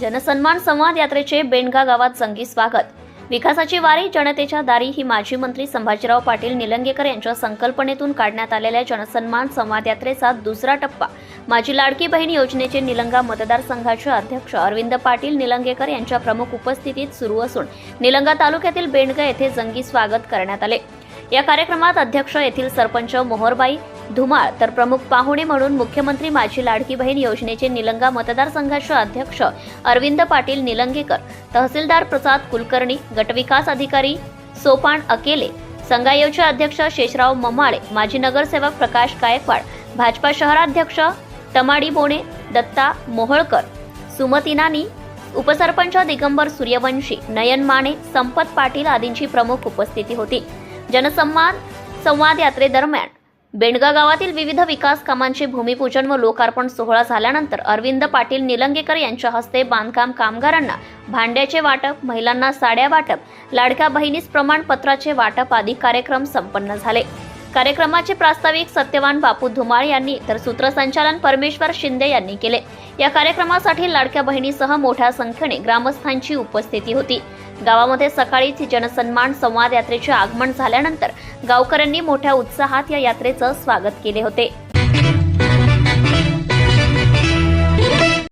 जनसन्मान संवाद यात्रेचे बेंडगा गावात संगी स्वागत. विकासाची वारी जनतेच्या दारी ही माजी मंत्री संभाजीराव पाटील निलंगेकर यांच्या संकल्पनेतून काढण्यात आलेल्या जनसन्मान संवाद यात्रेचा दुसरा टप्पा. माझी लाडकी बहीण योजनेचे निलंगा मतदारसंघाचे अध्यक्ष अरविंद पाटील निलंगेकर यांच्या प्रमुख उपस्थितीत सुरू असून निलंगा तालुक्यातील बेंडगा येथे जंगी स्वागत करण्यात आले. या कार्यक्रमात अध्यक्ष येथील सरपंच मोहरबाई धुमाळ. तर प्रमुख पाहुणे म्हणून मुख्यमंत्री माझी लाडकी बहीण योजनेचे निलंगा मतदारसंघाचे अध्यक्ष अरविंद पाटील निलंगेकर तहसीलदार प्रसाद कुलकर्णी गटविकास अधिकारी सोपान अकेले संघायोचे अध्यक्ष शेषराव ममाळे माजी नगरसेवक प्रकाश गायकवाड भाजपा शहराध्यक्ष तमाडी बोणे दत्ता मोहळकर सुमती नानी उपसरपंच दिगंबर सूर्यवंशी नयन माने संपत पाटील आदींची प्रमुख उपस्थिती होती. जनसन्मान संवाद यात्रेदरम्यान बेंडगा गावातील विविध विकास कामांचे भूमिपूजन व लोकार्पण सोहळा झाल्यानंतर अरविंद पाटील निलंगेकर यांच्या हस्ते बांधकाम कामगारांना भांड्याचे वाटप महिलांना साड्या वाटप लाडक्या बहिणीस प्रमाणपत्राचे वाटप आदी कार्यक्रम संपन्न झाले. कार्यक्रमाचे प्रास्ताविक सत्यवान बापू धुमाळ यांनी तर सूत्रसंचालन परमेश्वर शिंदे यांनी केले. या कार्यक्रमासाठी लाडक्या बहिणीसह मोठ्या संख्येने ग्रामस्थांची उपस्थिती होती. गावामध्ये सकाळीच जनसन्मान संवाद यात्रेचे आगमन झाल्यानंतर गावकऱ्यांनी मोठ्या उत्साहात या यात्रेचं स्वागत केले होते.